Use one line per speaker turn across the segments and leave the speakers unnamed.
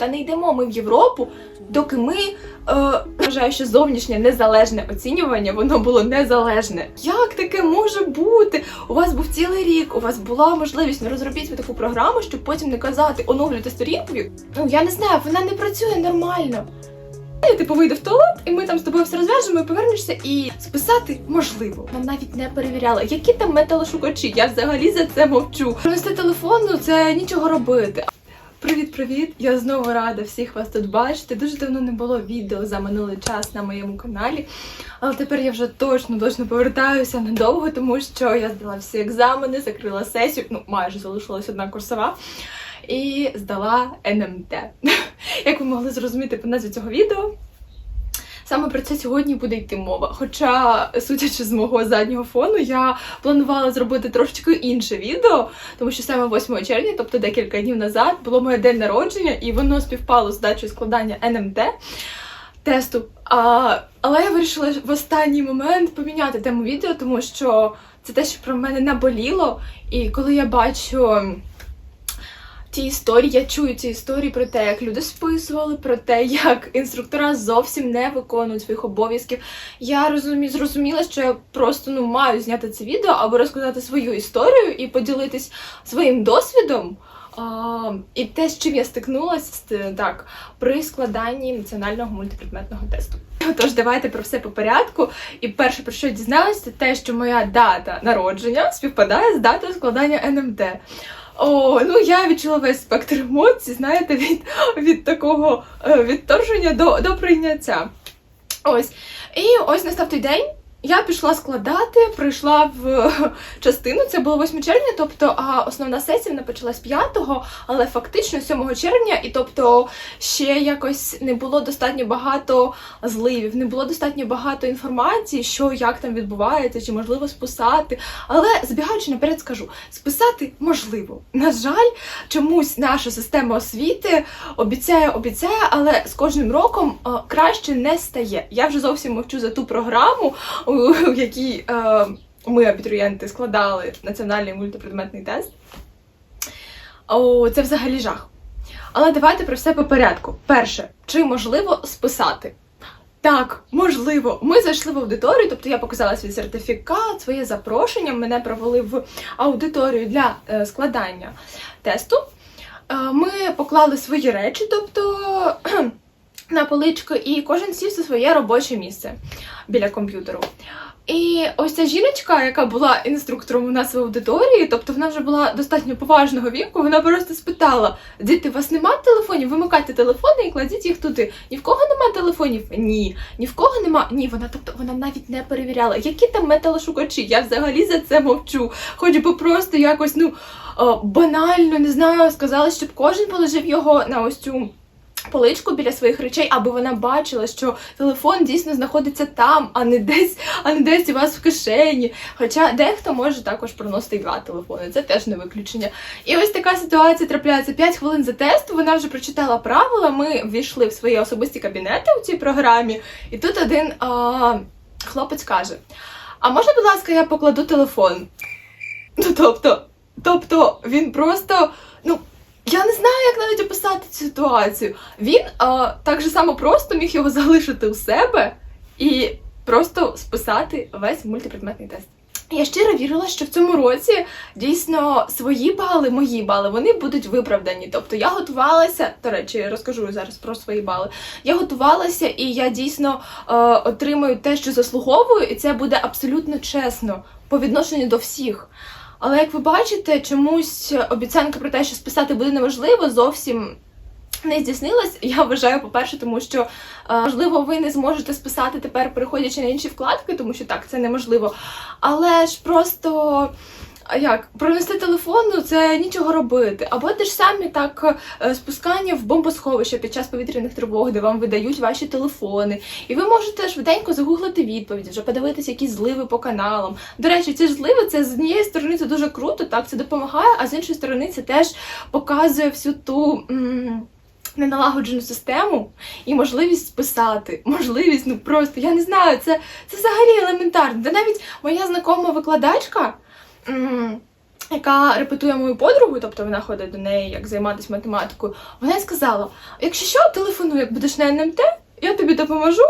Та не йдемо ми в Європу, доки ми е, вважаю, що зовнішнє незалежне оцінювання воно було незалежне. Як таке може бути? У вас був цілий рік, у вас була можливість ну, розробіть таку програму, щоб потім не казати оновлюйте сторінку. Ну я не знаю, вона не працює нормально. Я типу вийду в туалет, і ми там з тобою все розв'яжемо, і повернешся, і списати можливо. Нам навіть не перевіряла, які там металошукачі. Я взагалі за це мовчу. Провести телефон, ну це нічого робити. Привіт, привіт! Я знову рада всіх вас тут бачити. Дуже давно не було відео за минулий час на моєму каналі. Але тепер я вже точно точно повертаюся надовго, тому що я здала всі екзамени, закрила сесію. Ну, майже залишилась одна курсова. І здала НМТ. Як ви могли зрозуміти по назві цього відео, саме про це сьогодні буде йти мова. Хоча, судячи з мого заднього фону, я планувала зробити трошечки інше відео, тому що саме 8 червня, тобто декілька днів назад, було моє день народження, і воно співпало з дачею складання НМТ тесту. А, але я вирішила в останній момент поміняти тему відео, тому що це те, що про мене наболіло. І коли я бачу ті історії, я чую ці історії про те, як люди списували, про те, як інструктора зовсім не виконують своїх обов'язків. Я розумі, зрозуміла, що я просто ну маю зняти це відео або розказати свою історію і поділитись своїм досвідом. А, і те, з чим я стикнулася так при складанні національного мультипредметного тесту. Тож давайте про все по порядку. І перше, про що я дізналася, це те, що моя дата народження співпадає з датою складання НМТ. О, ну я відчула весь спектр емоцій, знаєте, від, від такого е, відторження до, до прийняття. Ось. І ось настав той день. Я пішла складати, прийшла в частину, це було 8 червня, тобто а основна сесія вона почалась 5-го, але фактично 7 червня, і тобто ще якось не було достатньо багато зливів, не було достатньо багато інформації, що як там відбувається, чи можливо списати. Але збігаючи наперед, скажу, списати можливо. На жаль, чомусь наша система освіти обіцяє, обіцяє, але з кожним роком е, краще не стає. Я вже зовсім мовчу за ту програму, у якій е, ми, абітурієнти, складали національний мультипредметний тест. О, це взагалі жах. Але давайте про все по порядку. Перше, чи можливо списати? Так, можливо. Ми зайшли в аудиторію, тобто я показала свій сертифікат, своє запрошення. Мене провели в аудиторію для е, складання тесту. Е, ми поклали свої речі, тобто на поличку, і кожен сів за своє робоче місце біля комп'ютеру. І ось ця жіночка, яка була інструктором у нас в аудиторії, тобто вона вже була достатньо поважного віку, вона просто спитала: діти, у вас нема телефонів? Вимикайте телефони і кладіть їх туди. Ні в кого нема телефонів? Ні. Ні в кого нема. Ні, вона тобто вона навіть не перевіряла, які там металошукачі. Я взагалі за це мовчу. Хоч би просто якось, ну е, банально, не знаю, сказала, щоб кожен положив його на ось цю. Поличку біля своїх речей, аби вона бачила, що телефон дійсно знаходиться там, а не десь, а не десь у вас в кишені. Хоча дехто може також проносити два телефони, це теж не виключення. І ось така ситуація трапляється 5 хвилин за тест. Вона вже прочитала правила. Ми ввійшли в свої особисті кабінети у цій програмі, і тут один а, хлопець каже: А можна, будь ласка, я покладу телефон? Ну тобто, тобто він просто, ну. Я не знаю, як навіть описати цю ситуацію. Він а, так же само просто міг його залишити у себе і просто списати весь мультипредметний тест. Я щиро вірила, що в цьому році дійсно свої бали, мої бали, вони будуть виправдані. Тобто я готувалася, до речі, розкажу зараз про свої бали. Я готувалася і я дійсно е, отримаю те, що заслуговую, і це буде абсолютно чесно по відношенню до всіх. Але як ви бачите, чомусь обіцянка про те, що списати буде неможливо, зовсім не здійснилась. Я вважаю, по-перше, тому що е, можливо ви не зможете списати тепер, переходячи на інші вкладки, тому що так, це неможливо. Але ж просто. А Як пронести телефон, ну це нічого робити. Або те ж самі так е, спускання в бомбосховище під час повітряних тривог, де вам видають ваші телефони. І ви можете швиденько загуглити відповіді, вже подивитися якісь зливи по каналам. До речі, ці зливи це з однієї сторони це дуже круто, так це допомагає, а з іншої сторони це теж показує всю ту. м, Неналагоджену систему і можливість списати, можливість, ну просто я не знаю, це, це взагалі елементарно. Та навіть моя знакома викладачка, яка репетує мою подругу, тобто вона ходить до неї, як займатися математикою, вона їй сказала: якщо що, телефонуй, як будеш на НМТ, я тобі допоможу.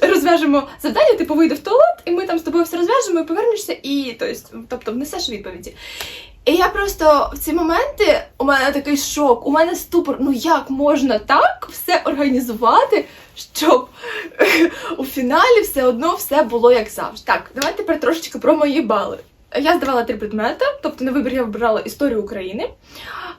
Розв'яжемо завдання, типу вийде в туалет, і ми там з тобою все розв'яжемо і повернешся, і тобто внесеш відповіді. І я просто в ці моменти у мене такий шок, у мене ступор. Ну як можна так все організувати, щоб у фіналі все одно все було як завжди. Так, давайте тепер трошечки про мої бали. Я здавала три предмети, тобто на вибір я вибирала історію України.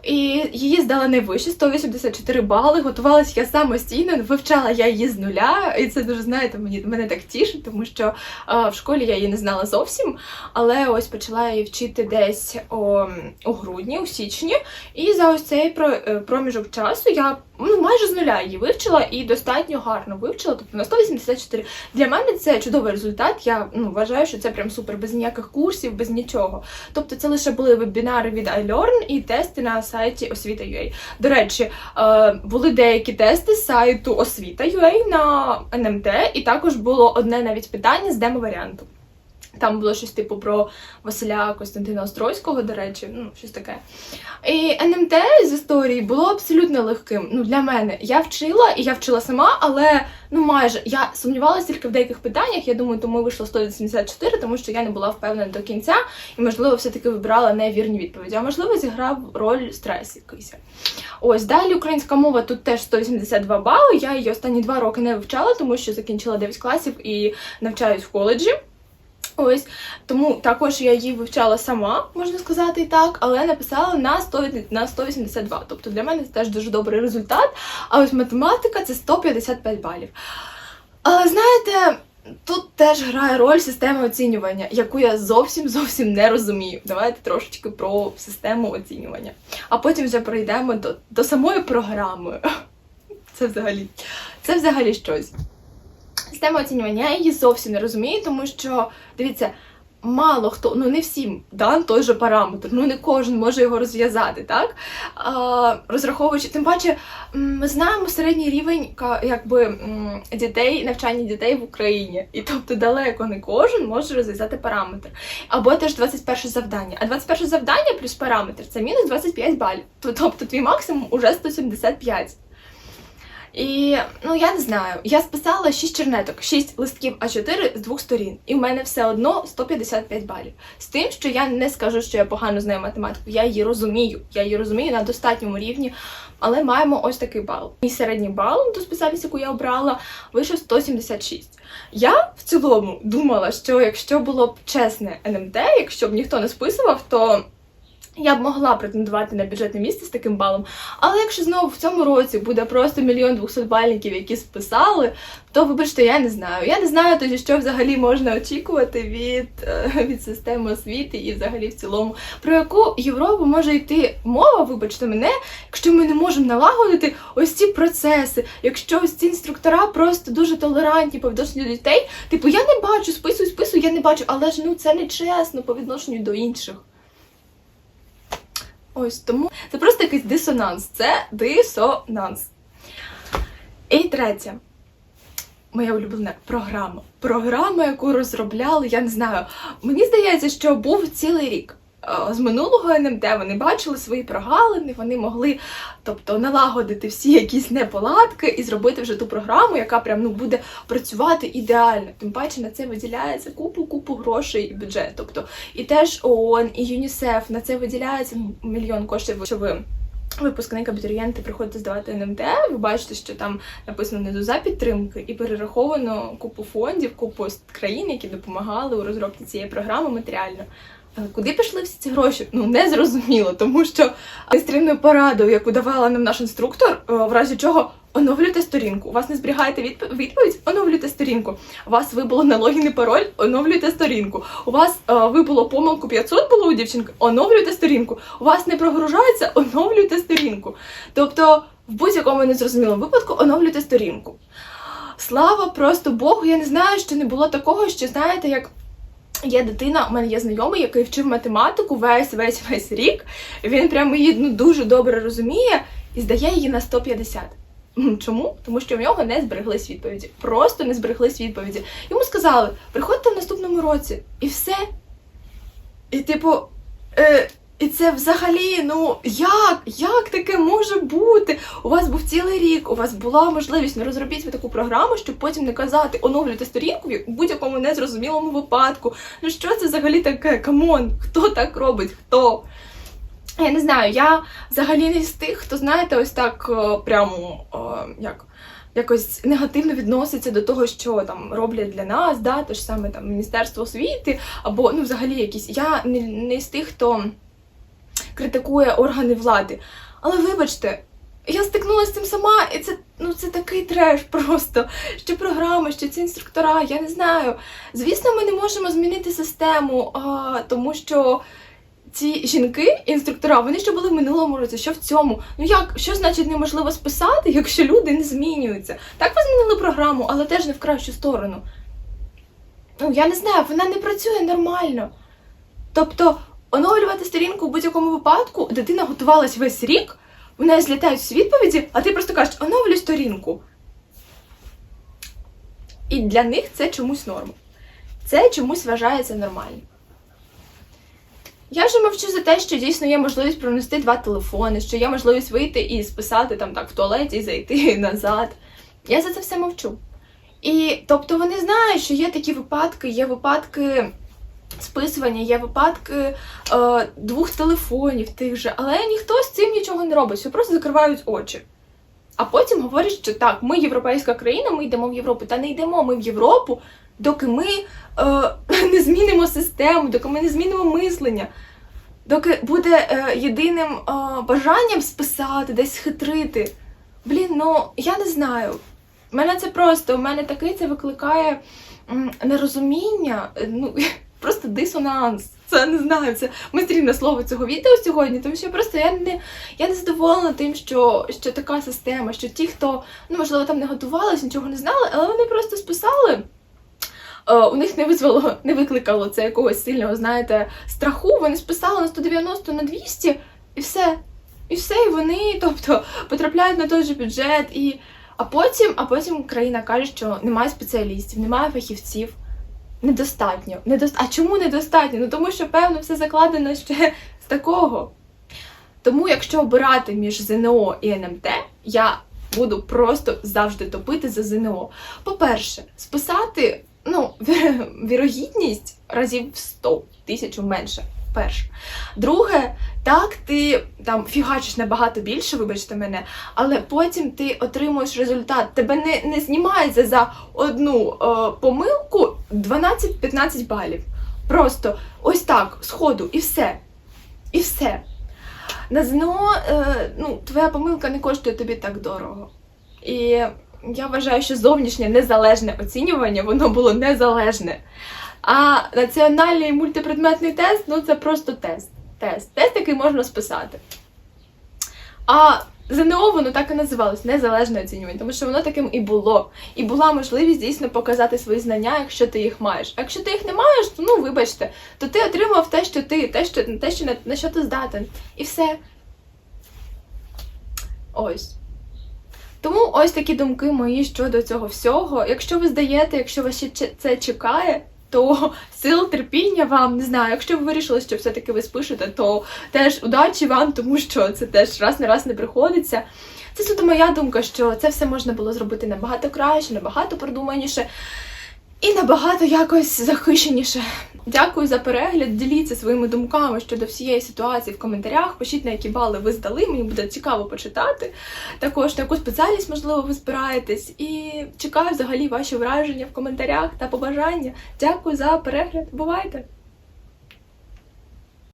І її здала найвище 184 бали. Готувалася я самостійно, вивчала я її з нуля, і це дуже знаєте, мені мене так тішить, тому що е, в школі я її не знала зовсім. Але ось почала її вчити десь о, у грудні, у січні. І за ось цей е, проміжок часу я ну, майже з нуля її вивчила і достатньо гарно вивчила. Тобто на 184. Для мене це чудовий результат. Я ну, вважаю, що це прям супер, без ніяких курсів, без нічого. Тобто це лише були вебінари від iLearn і тести на сайті освіта.ua. До речі, е, були деякі тести сайту освіта.ua на НМТ, і також було одне навіть питання з демо-варіанту. Там було щось типу про Василя Костянтина Острозького, до речі, ну щось таке. І НМТ з історії було абсолютно легким. Ну для мене я вчила і я вчила сама, але ну майже я сумнівалася тільки в деяких питаннях. Я думаю, тому вийшло 184, тому що я не була впевнена до кінця, і можливо, все-таки вибирала невірні відповіді. А можливо, зіграв роль стрес якийсь. Ось далі українська мова тут теж 182 бали. Я її останні два роки не вивчала, тому що закінчила 9 класів і навчаюсь в коледжі. Ось тому також я її вивчала сама, можна сказати і так, але написала на 100, на 182. Тобто для мене це теж дуже добрий результат. А ось математика це 155 балів. Але знаєте, тут теж грає роль система оцінювання, яку я зовсім зовсім не розумію. Давайте трошечки про систему оцінювання. А потім вже пройдемо до, до самої програми. Це взагалі, це взагалі щось. Система оцінювання я її зовсім не розумію, тому що дивіться, мало хто, ну не всім дан той же параметр, ну не кожен може його розв'язати, так? А, розраховуючи, тим паче, ми знаємо середній рівень якби, дітей, навчання дітей в Україні. І тобто далеко не кожен може розв'язати параметр. Або теж 21 завдання. А 21 завдання плюс параметр це мінус 25 балів. То- Тобто твій максимум уже 175. І ну я не знаю. Я списала 6 чернеток, 6 листків А4 з двох сторін, і в мене все одно 155 балів. З тим, що я не скажу, що я погано знаю математику. Я її розумію. Я її розумію на достатньому рівні, але маємо ось такий бал. Мій середній бал до спеціальність, яку я обрала, вийшов 176. Я в цілому думала, що якщо було б чесне НМТ, якщо б ніхто не списував, то я б могла претендувати на бюджетне місце з таким балом. Але якщо знову в цьому році буде просто мільйон двохсотбальників, які списали, то вибачте, я не знаю. Я не знаю тоді, що взагалі можна очікувати від, е, від системи освіти і взагалі в цілому, про яку Європу може йти мова, вибачте мене, якщо ми не можемо налагодити ось ці процеси, якщо ось ці інструктора просто дуже толерантні по відношенню до дітей. Типу, я не бачу, списую, списую, я не бачу, але ж ну це не чесно по відношенню до інших. Ось тому це просто якийсь дисонанс. Це дисонанс. І третє. Моя улюблена програма. Програма, яку розробляли, я не знаю. Мені здається, що був цілий рік. Е, З минулого НМТ вони бачили свої прогалини, вони могли тобто, налагодити всі якісь неполадки і зробити вже ту програму, яка прям ну, буде працювати ідеально. Тим паче на це виділяється купу-купу грошей і бюджет. Тобто і теж ООН, і ЮНІСЕФ на це виділяється мільйон коштів, що ви. Випускник абітурієнти приходите здавати НМТ, ви бачите, що там написано не за підтримки і перераховано купу фондів, купу країн, які допомагали у розробці цієї програми матеріально. Куди пішли всі ці гроші? Ну не зрозуміло, тому що майстрівною порадою, яку давала нам наш інструктор, е, в разі чого оновлюйте сторінку. У вас не зберігаєте відповідь, оновлюйте сторінку. У вас вибуло на логін і пароль, оновлюйте сторінку. У вас е, вибуло помилку 500 було у дівчинки, оновлюйте сторінку. У вас не прогружається, оновлюйте сторінку. Тобто, в будь-якому незрозумілому випадку оновлюйте сторінку. Слава просто Богу, я не знаю, що не було такого, що знаєте, як. Є дитина, у мене є знайомий, який вчив математику весь весь весь рік. Він прямо її ну, дуже добре розуміє і здає її на 150. Чому? Тому що в нього не збереглись відповіді. Просто не збереглись відповіді. Йому сказали: приходьте в наступному році, і все. І типу, Е, і це взагалі, ну як? Як таке може бути? У вас був цілий рік, у вас була можливість, ну розробіть ви таку програму, щоб потім не казати оновлюйте сторінку в будь-якому незрозумілому випадку. Ну що це взагалі таке? Камон, хто так робить? Хто? Я не знаю, я взагалі не з тих, хто, знаєте, ось так е, прямо е, як. Якось негативно відноситься до того, що там роблять для нас, да, те ж саме там Міністерство освіти, або ну взагалі якісь. Я не, не з тих, хто критикує органи влади. Але вибачте, я стикнулася з цим сама, і це ну це такий треш просто. Що програми, що ці інструктора, я не знаю. Звісно, ми не можемо змінити систему, а, тому що. Ці жінки, інструктора, вони ще були в минулому році, що в цьому. Ну як, що значить неможливо списати, якщо люди не змінюються? Так ви змінили програму, але теж не в кращу сторону. Ну, я не знаю, вона не працює нормально. Тобто, оновлювати сторінку в будь-якому випадку, дитина готувалась весь рік, в неї злітають всі відповіді, а ти просто кажеш, оновлюй сторінку. І для них це чомусь норма. Це чомусь вважається нормально. Я вже мовчу за те, що дійсно є можливість пронести два телефони, що є можливість вийти і списати там так в туалеті і зайти назад. Я за це все мовчу. І тобто вони знають, що є такі випадки, є випадки списування, є випадки е, двох телефонів тих же, але ніхто з цим нічого не робить, все просто закривають очі. А потім говорять, що так, ми європейська країна, ми йдемо в Європу. Та не йдемо ми в Європу, доки ми е, не змінимо систему, доки ми не змінимо мислення, доки буде е, єдиним е, бажанням списати, десь хитрити. Блін, ну я не знаю. У мене це просто, у мене такий це викликає м, нерозуміння, е, ну просто дисонанс. Це не знаю, це майстрівне слово цього відео сьогодні, тому що просто я не я не задоволена тим, що, що така система, що ті, хто ну можливо там не готувалися, нічого не знали, але вони просто списали. Е, у них не визвало, не викликало це якогось сильного, знаєте, страху. Вони списали на 190 на 200 і все. І все, і вони, тобто, потрапляють на той же бюджет. І... А потім, а потім країна каже, що немає спеціалістів, немає фахівців. Недостатньо. Недост... А чому недостатньо? Ну тому що, певно, все закладено ще з такого. Тому, якщо обирати між ЗНО і НМТ, я буду просто завжди топити за ЗНО. По-перше, списати ну, вірогідність разів в 100 тисячу менше. Перше. Друге, так, ти там фігачиш набагато більше, вибачте мене, але потім ти отримуєш результат. Тебе не, не знімається за одну е, помилку 12-15 балів. Просто ось так, сходу, і все. І все. На ЗНО, е, ну, твоя помилка не коштує тобі так дорого. І я вважаю, що зовнішнє незалежне оцінювання, воно було незалежне. А національний мультипредметний тест ну це просто тест. Тест, тест, який можна списати. А ЗНО воно так і називалось незалежне оцінювання, тому що воно таким і було. І була можливість дійсно показати свої знання, якщо ти їх маєш. А якщо ти їх не маєш, то ну вибачте, то ти отримав те, що ти, те, що те, що на, на що ти здатен. І все. Ось. Тому ось такі думки мої щодо цього всього. Якщо ви здаєте, якщо вас ще це чекає, то сил терпіння вам не знаю. Якщо ви вирішили, що все-таки ви спишете, то теж удачі вам, тому що це теж раз на раз не приходиться. Це суто моя думка, що це все можна було зробити набагато краще, набагато продуманіше. І набагато якось захищеніше. Дякую за перегляд. Діліться своїми думками щодо всієї ситуації в коментарях. Пишіть, на які бали ви здали. Мені буде цікаво почитати. Також на яку спеціальність, можливо, ви збираєтесь. І чекаю взагалі ваші враження в коментарях та побажання. Дякую за перегляд. Бувайте!